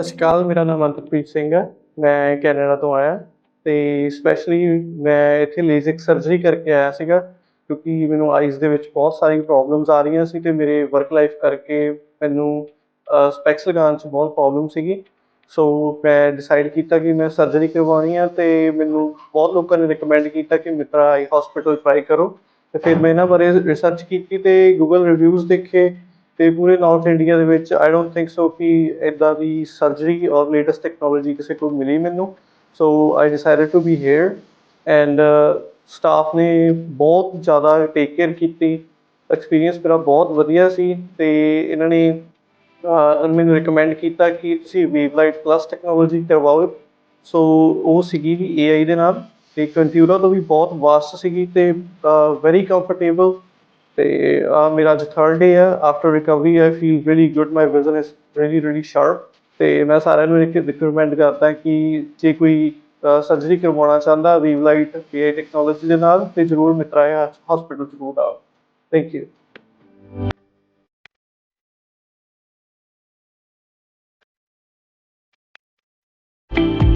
ਸਤਿ ਸ਼੍ਰੀ ਅਕਾਲ, ਮੇਰਾ ਨਾਮ ਮਨਪ੍ਰੀਤ ਸਿੰਘ ਹੈ। ਮੈਂ ਕੈਨੇਡਾ ਤੋਂ ਆਇਆ ਤੇ ਸਪੈਸ਼ਲੀ ਮੈਂ ਇੱਥੇ ਲੇਜ਼ਿਕ ਸਰਜਰੀ ਕਰਕੇ ਆਇਆ ਸੀਗਾ ਕਿਉਂਕਿ ਮੈਨੂੰ ਆਈਜ਼ ਦੇ ਵਿੱਚ ਬਹੁਤ ਸਾਰੀ ਪ੍ਰੋਬਲਮਸ ਆ ਰਹੀਆਂ ਸੀ ਤੇ ਮੇਰੇ ਵਰਕ ਲਾਈਫ ਕਰਕੇ ਮੈਨੂੰ ਸਪੈਕਸ ਲਗਾਉਣ 'ਚ ਬਹੁਤ ਪ੍ਰੋਬਲਮ ਸੀਗੀ। ਸੋ ਮੈਂ ਡਿਸਾਈਡ ਕੀਤਾ ਕਿ ਮੈਂ ਸਰਜਰੀ ਕਰਵਾਉਣੀ ਆ ਤੇ ਮੈਨੂੰ ਬਹੁਤ ਲੋਕਾਂ ਨੇ ਰეკਮੈਂਡ ਕੀਤਾ ਕਿ ਮਿੱਤਰਾ ਆਈ ਹਸਪੀਟਲ ਟਰਾਈ ਕਰੋ। ਤੇ ਫਿਰ ਮੈਂ ਇਹਨਾਂ ਬਾਰੇ ਰਿਸਰਚ ਕੀਤੀ ਤੇ ਗੂਗਲ ਰਿਵਿਊਜ਼ ਦੇਖੇ। ਤੇ ਪੂਰੇ ਨਾਰਥ ਇੰਡੀਆ ਦੇ ਵਿੱਚ ਆਈ ਡੋਨਟ ਥਿੰਕ ਸੋ ਕਿ ਇਦਾਂ ਦੀ ਸਰਜਰੀ ਔਰ ਲੇਟੈਸਟ ਟੈਕਨੋਲੋਜੀ ਕਿਸੇ ਕੋਲ ਮਿਲੀ ਮੈਨੂੰ। So I decided to be here and staff ਨੇ ਬਹੁਤ ਜ਼ਿਆਦਾ ਟੇਕ ਕੇਅਰ ਕੀਤੀ। ਐਕਸਪੀਰੀਅੰਸ ਮੇਰਾ ਬਹੁਤ ਵਧੀਆ ਸੀ ਤੇ ਇਹਨਾਂ ਨੇ ਮੈਨੂੰ ਰეკਮੈਂਡ ਕੀਤਾ ਕਿ ਤੁਸੀਂ ਵੇਵਲਾਈਟ ਪਲੱਸ ਟੈਕਨੋਲੋਜੀ ਕਰਵਾਓ। ਸੋ ਉਹ ਸੀਗੀ ਵੀ AI ਦੇ ਨਾਲ ਤੇ ਕੰਟਿਊਰਾ ਤੋਂ ਵੀ ਬਹੁਤ ਵਾਸਟ ਸੀਗੀ ਤੇ ਵੈਰੀ ਕੰਫਰਟੇਬਲ ਤੇ ਆ ਮੇਰਾ ਅੱਜ ਥਰਡ ਡੇ ਆ after recovery I feel really good my vision is really really sharp ਤੇ ਮੈਂ ਸਾਰਿਆਂ ਨੂੰ ਇੱਕ ਰਿਕਮੈਂਡ ਕਰਦਾ ਕਿ ਜੇ ਕੋਈ ਸਰਜਰੀ ਕਰਵਾਉਣਾ ਚਾਹੁੰਦਾ ਵੀਵਲਾਈਟ AI ਟੈਕਨੋਲੋਜੀ ਦੇ ਨਾਲ, ਤੇ ਜ਼ਰੂਰ ਮਿਤਰਾ ਹਸਪੀਟਲ ਜ਼ਰੂਰ ਆਓ। Thank you